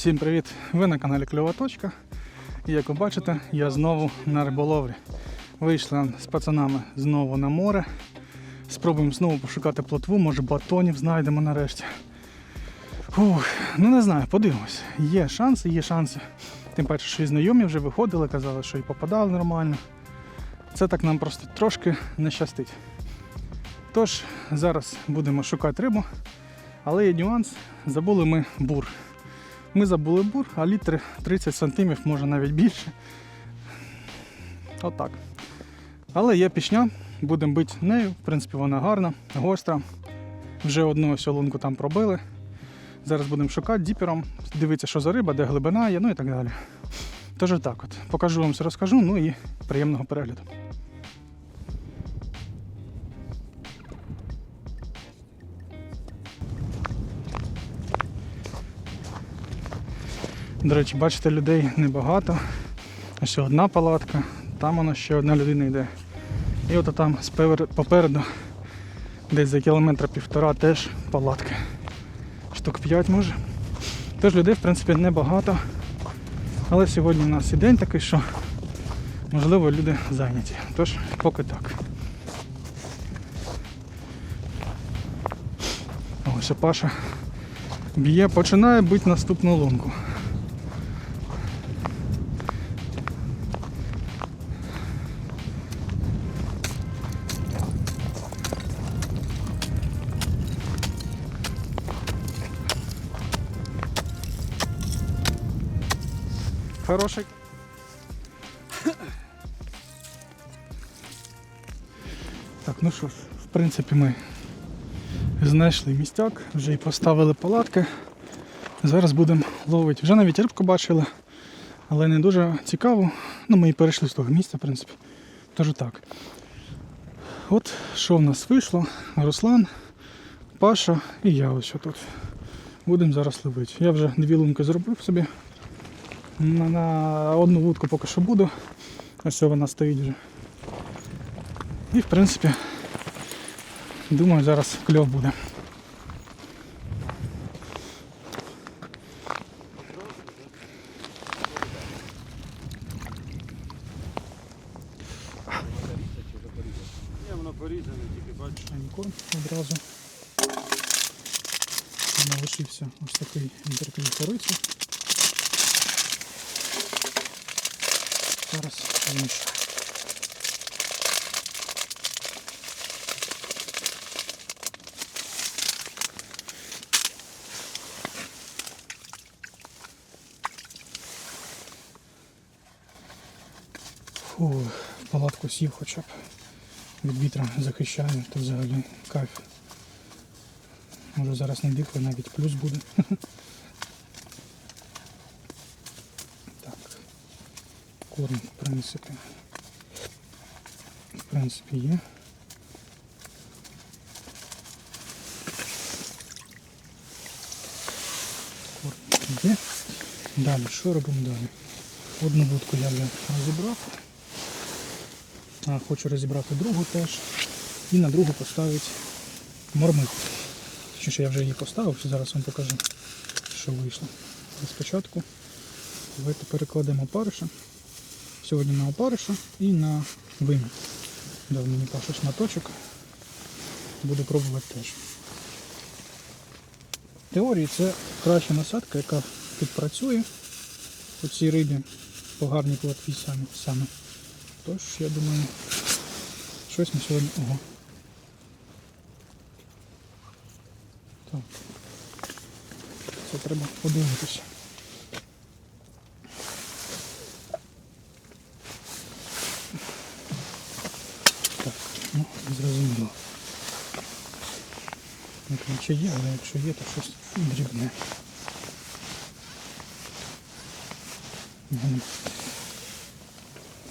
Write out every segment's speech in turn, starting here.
Всім привіт! Ви на каналі Кльова Точка. І як ви бачите, я знову на риболовлі. Вийшли з пацанами знову на море. Спробуємо знову пошукати плотву, може батонів знайдемо нарешті. Фух, ну не знаю, подивимось. Є шанси, є шанси. Тим паче, що і знайомі вже виходили, казали, що і попадали нормально. Це так нам просто трошки не щастить. Тож, зараз будемо шукати рибу, але є нюанс, забули ми бур. Ми забули бур, а літри 30 сантимів, може навіть більше. Отак. Але є пішня, будемо бити нею. В принципі, вона гарна, гостра. Вже одну солонку там пробили. Зараз будемо шукати діпером, дивитися, що за риба, де глибина є, ну і так далі. Тож отак от. Покажу вам все розкажу, ну і приємного перегляду. До речі, бачите, людей небагато. Ось одна палатка, там воно ще одна людина йде. І от там попереду, десь за кілометра півтора, теж палатки. Штук 5 може. Тож людей, в принципі, небагато. Але сьогодні у нас і день такий, що можливо люди зайняті. Тож поки так. Ось Паша б'є, починає бити наступну лунку. Хороший. Так, ну що ж, в принципі, ми знайшли містяк, вже і поставили палатки. Зараз будемо ловити. Вже навіть рибку бачили, але не дуже цікаво. Ну, ми і перейшли з того місця, в принципі. Тож так. От що в нас вийшло? Руслан, Паша і я ось тут. Будемо зараз ловити. Я вже дві лунки зробив собі. На, на одну вудку поки що буду. Ось вона стоїть вже. І в принципі, думаю, зараз кльов буде. Ні, воно порізане, тільки бачиш. Анькор одразу. Налишився ось такий інтерклей кориці. Зараз інше. Фу, палатку сів хоча б від вітра захищаю, то взагалі кайф. Може зараз не дихає, навіть плюс буде. Так. Корм, в принципі. В принципі, є. Корм є. Далі, що робимо далі? Одну будку я вже розібрав. Хочу розібрати другу теж. І на другу поставити мормиху. Що я вже її поставив, зараз вам покажу, що вийшло. Спочатку давайте перекладемо опариша. Сьогодні на опариша і на вимір. Дав мені паша шматочок. Буду пробувати теж. В теорії це краща насадка, яка підпрацює у цій рибі по гарній платві саме. Тож, я думаю, щось ми сьогодні. Ого. Так. Це треба подивитися. Так, ну, зрозуміло. Ключі є, але якщо є, то щось дрібне.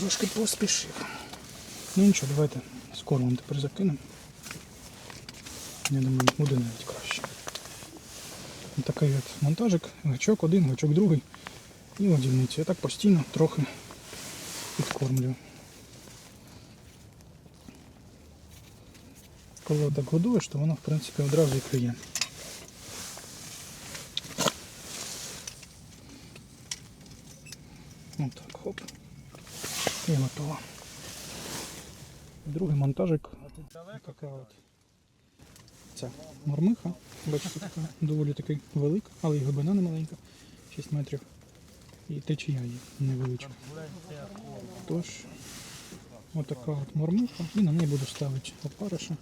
Трошки поспішив. Ну нічого, давайте скоро вам тепер закинемо. Я думаю, буде навіть краще. Ось Такий от монтажик, гачок один, гачок другий і одільницю. Я так постійно трохи підкормлюю. Коли так годуєш, то воно в принципі одразу і клює. Ну так, хоп. І готово. Другий монтажик. Така от. Ця мормиха. Бачите, така доволі таки велика, але і глибина не маленька. 6 метрів. І течія її невеличка. Тож, отака от мормиха. І на неї буду ставити опариша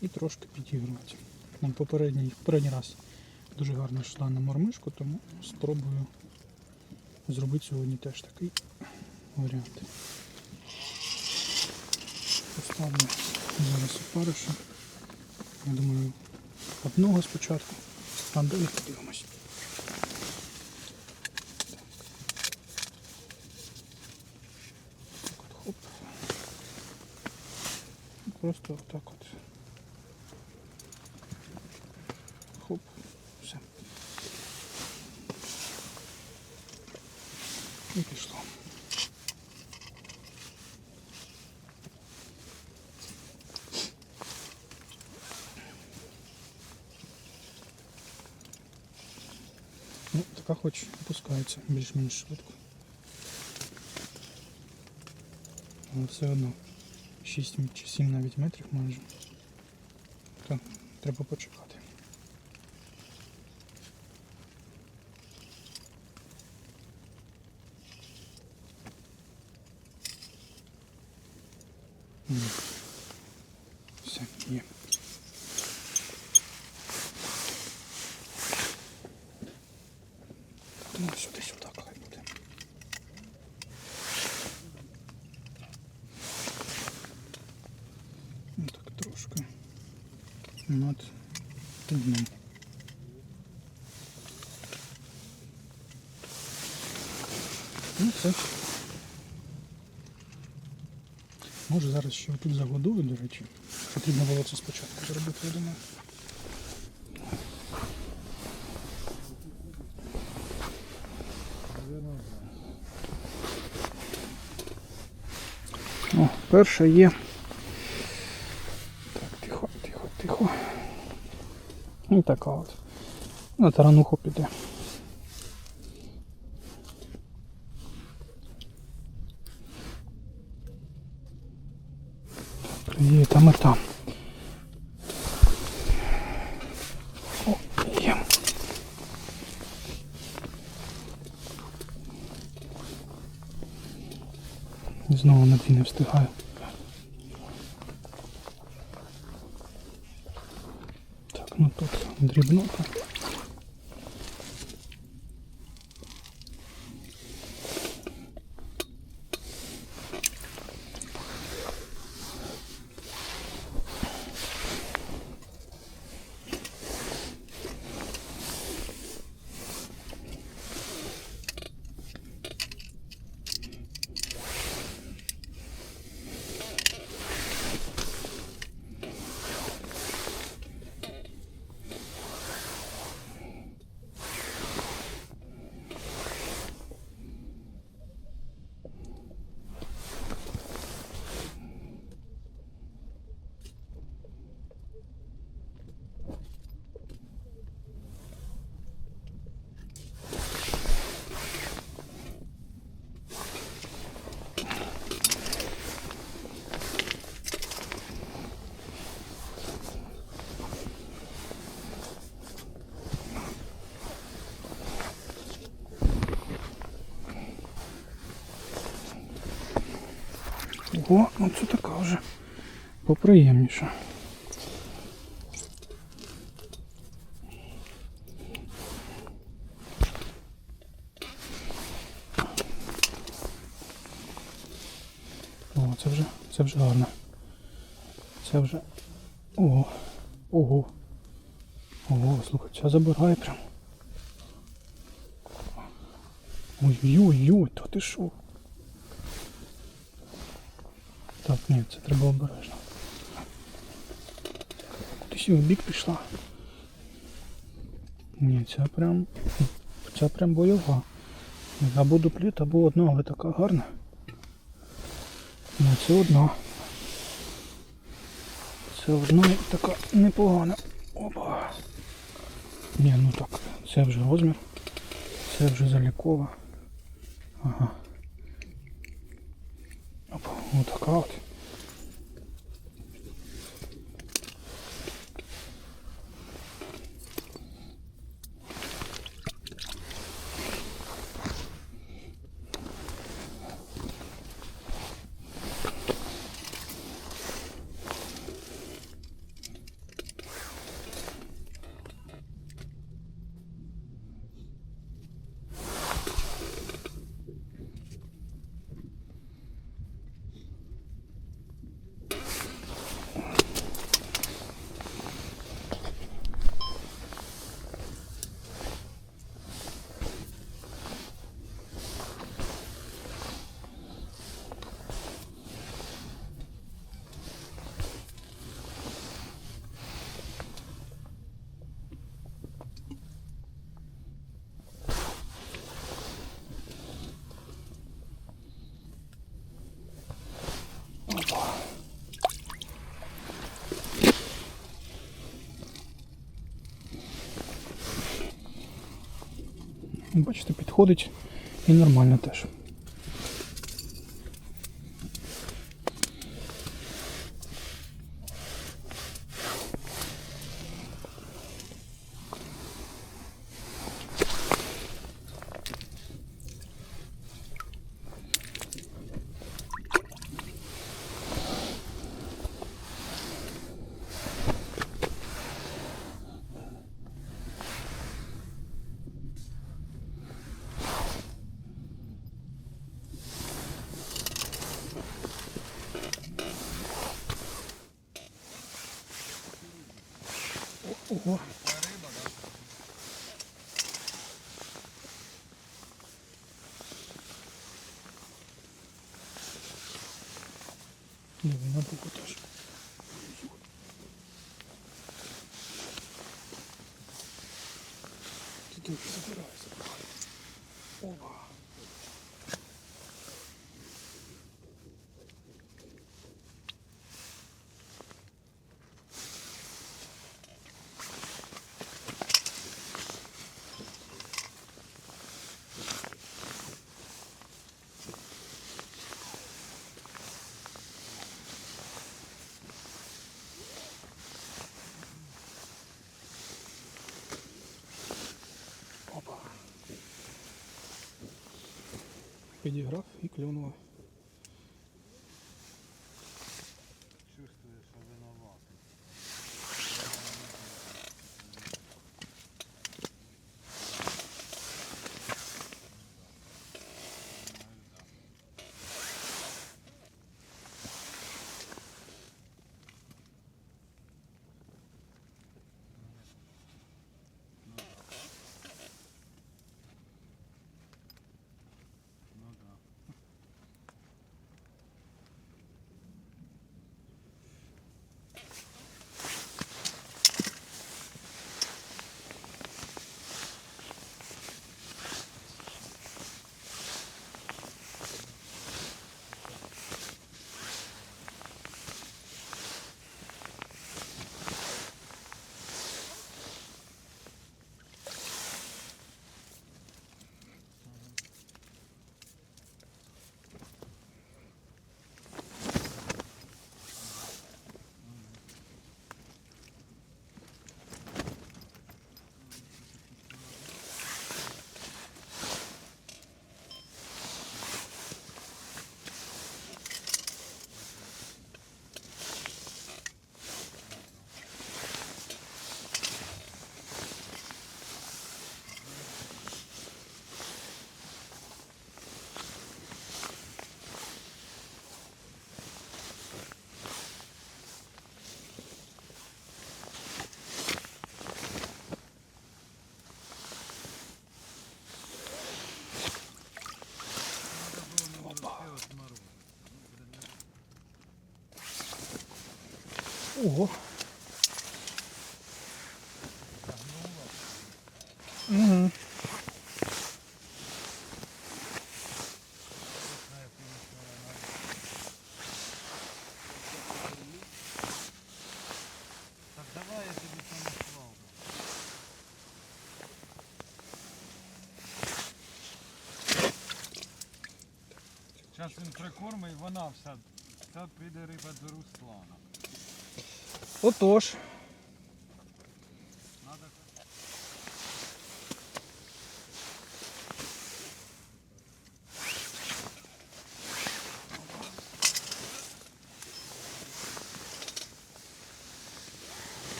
і трошки підігрувати. Нам попередній, попередній раз дуже гарно йшла на мормишку, тому спробую зробити сьогодні теж такий варіант. Поставлю зараз опариша. Я думаю, одного спочатку, а далі подивимось. Так от хоп. І Просто отак от. Хоп. Все. І пішло. хоч опускається більш-менш швидко. Але все одно 6 чи 7 навіть метрів майже. То треба почекати. Над дном. Ну все. Може зараз ще тут загодую, до речі. Потрібно було це спочатку зробити, я думаю. О, перша є. Так, тихо, тихо, тихо. І така от. На тарануху піде. Є там і є. Знову на дві не встигаю. Так, ну тут дрібнота. Ого, ну це така вже поприємніша. О, це вже, це вже гарно. Це вже. Ого. Ого. Ого, слухай, ця забирає прям. Ой-ой-ой, то ти що? Так, ні, це треба обережно. Кудись в бік пішла. Ні, ця прям. Ця прям бойова. Або дупліт, або одна, але така гарна. Ні, це одна. Це одна така непогана. Опа. Ні, ну так, це вже розмір. Це вже залікова. Ага. Отака от. Бачите, підходить і нормально теж. Ого. Не, на вот теж. Тільки забирай, забирай. Опа. Опа. Підіграв і клюнуло. Ого. Угу. Зараз він прикормить, вона вся так піде риба до Руслана. Отож. Надо...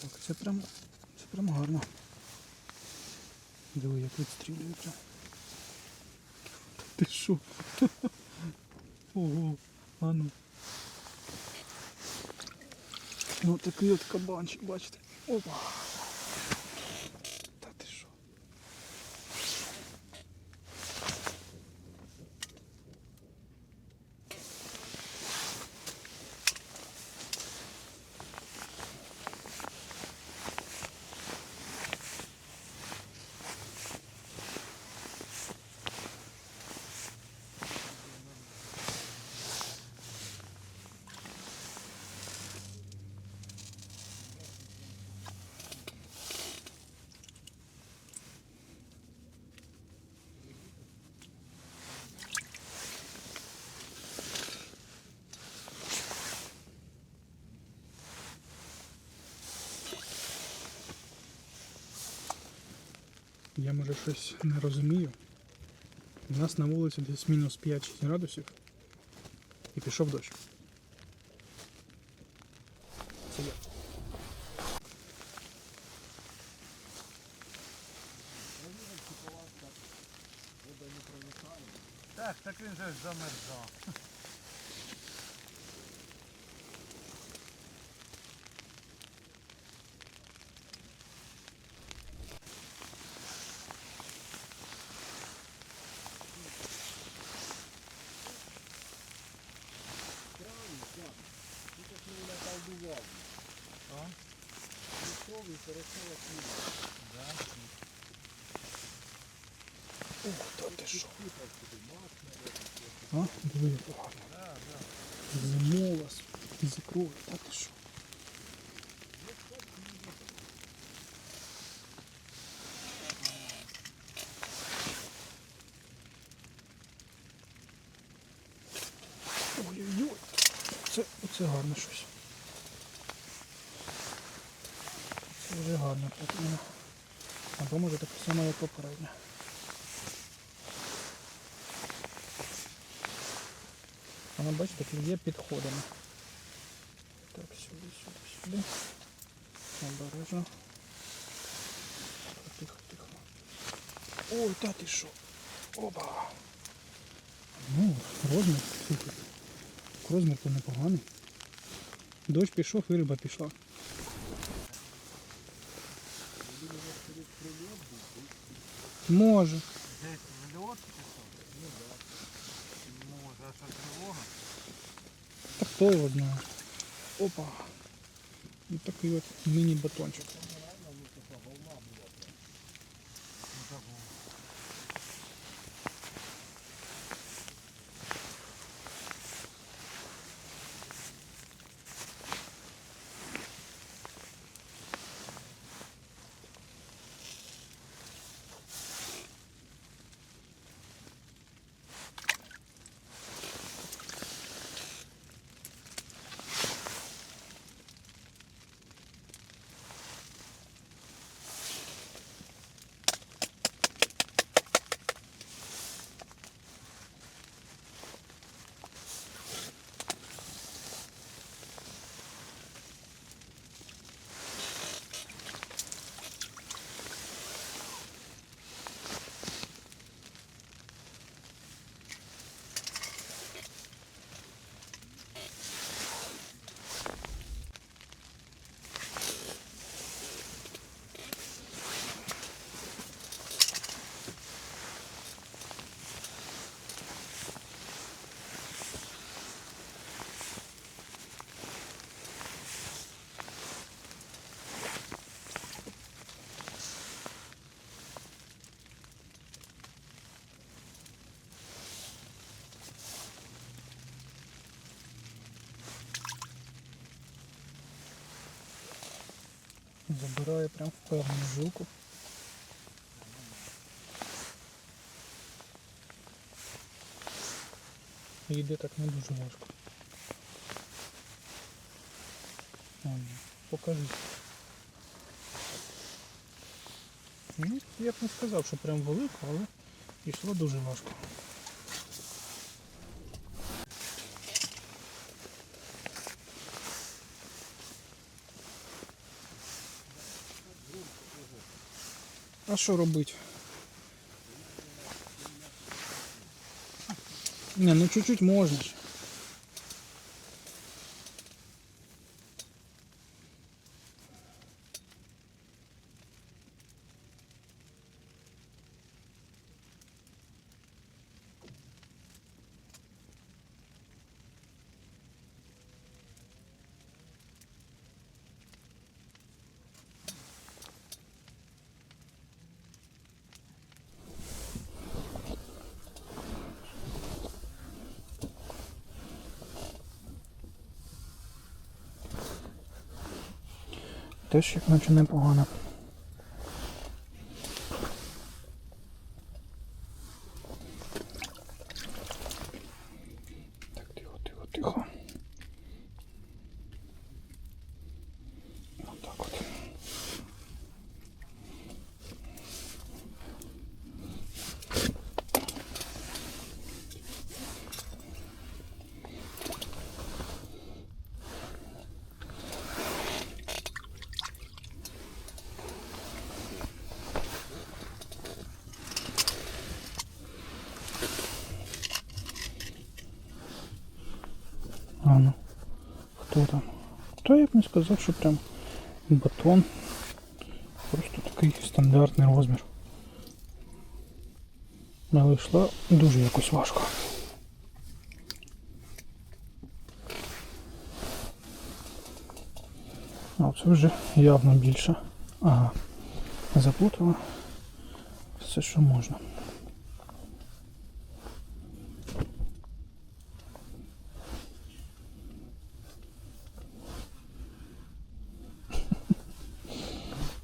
Так, це прям, це прям гарно. Диви, як відстрілює прям. Ти що? Ого, а ну. Ну такий от кабанчик, бачите. Опа. Я може щось не розумію. У нас на вулиці десь мінус 5-6 градусів і пішов дощ. Це я. Так, так він же ж замерзав. Ух, та ти що? А, диви, як гарно. Зимова, з ікрою, та ти що? Ой-ой-ой, це, це гарно щось. Вже гарно потрібно. Або може таке саме, як попередньо. Вона, бачите, клює підходами. Так, сюди, сюди, сюди. Обережно. Тихо, тихо. Ой, та ти що? Опа! Ну, розмір. Розмір то непоганий. Дощ пішов і риба пішла. Може. Десь в льот пішов? Ну так. Може, а що тривога? Та хто його знає? Опа. Ось такий от міні-батончик. Забирає прям впевнену жилку. І йде так не дуже важко. Ні, Покажи. Ну, я б не сказав, що прям велика, але йшло дуже важко. А що робити? Не, ну чуть-чуть можна Теж як наче непогано. Там? Та я б не сказав, що прям батон. Просто такий стандартний розмір. Але йшла дуже якось важко. А це вже явно більше. Ага. Заплутала все, що можна.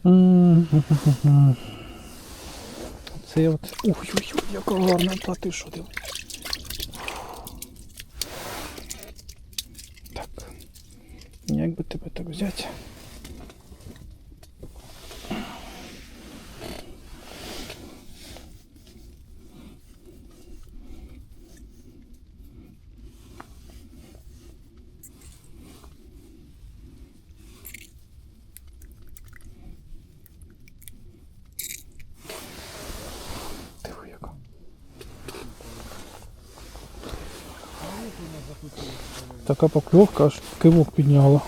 Це от. Ой-ой-ой, яка гарна та ти що диви. Так. Як би тебе так взяти? Диви яка. Така покльовка аж кивок підняла.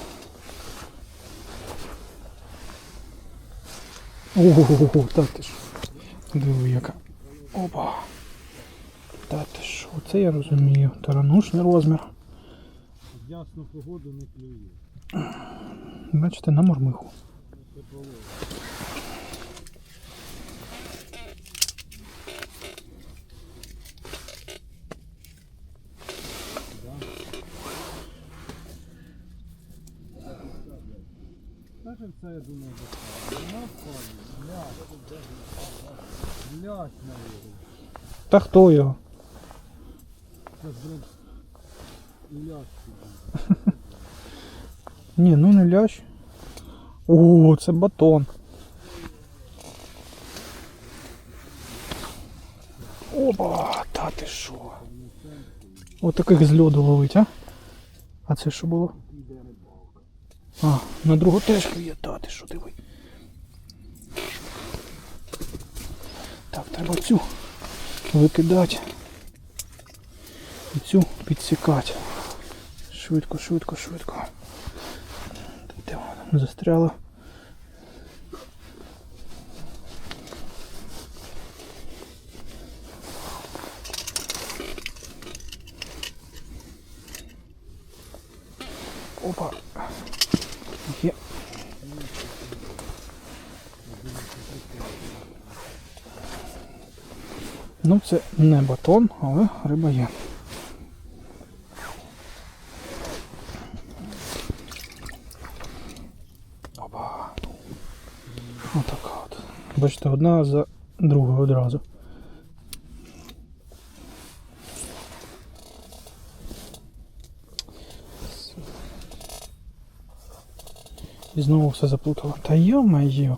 Ого, та ти ж. Диви яка. Опа. Та ти що, це я розумію. Таранушний розмір. Ясну погоду не клює. Бачите, на мормиху. Це половина. Знаєш, я думаю, достатньо. На його. Та хто його? Ж, блин, лясь. Ні, ну не лящ. О, це батон. Опа, та ти що? От таких з льоду ловить, а? А це що було? А, на другу теж є, та що диви. Так, треба цю викидати. І цю підсікати. Швидко, швидко, швидко. Де вона застряла? Опа. Є. Ну, це не батон, але риба є. Опа. от. Бачите, одна за другою одразу. І знову все заплутало. Та йо-моє.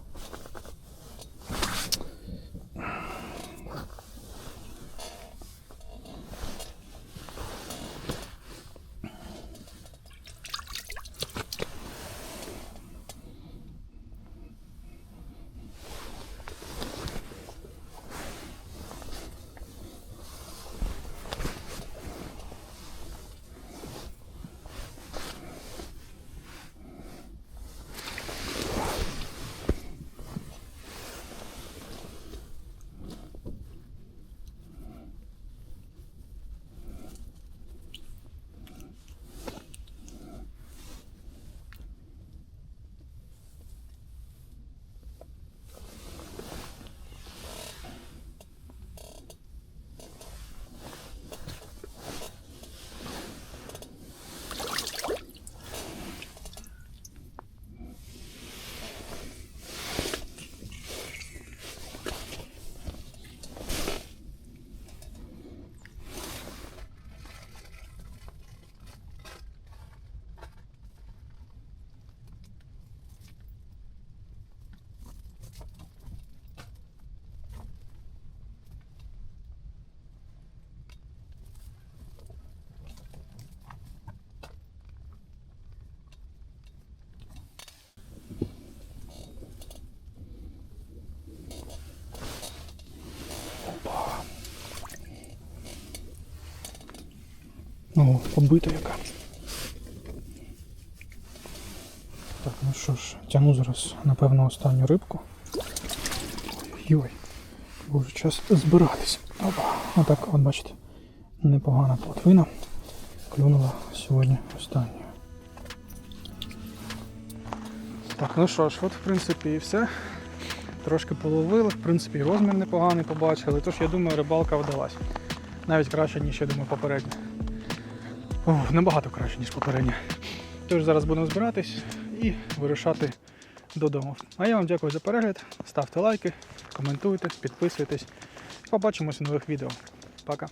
О, побита яка. Так, ну що ж, тягну зараз, напевно, останню рибку. Ой, бо час збиратись. Опа. Отак, от бачите, непогана плотвина. Клюнула сьогодні останньою. Так, ну що ж, от в принципі і все. Трошки половили, в принципі, розмір непоганий побачили, тож я думаю, рибалка вдалась. Навіть краще, ніж я думаю, попередня. Ох, набагато краще, ніж попередня. Тож зараз будемо збиратись і вирушати додому. А я вам дякую за перегляд. Ставте лайки, коментуйте, підписуйтесь. Побачимось у нових відео. Пока.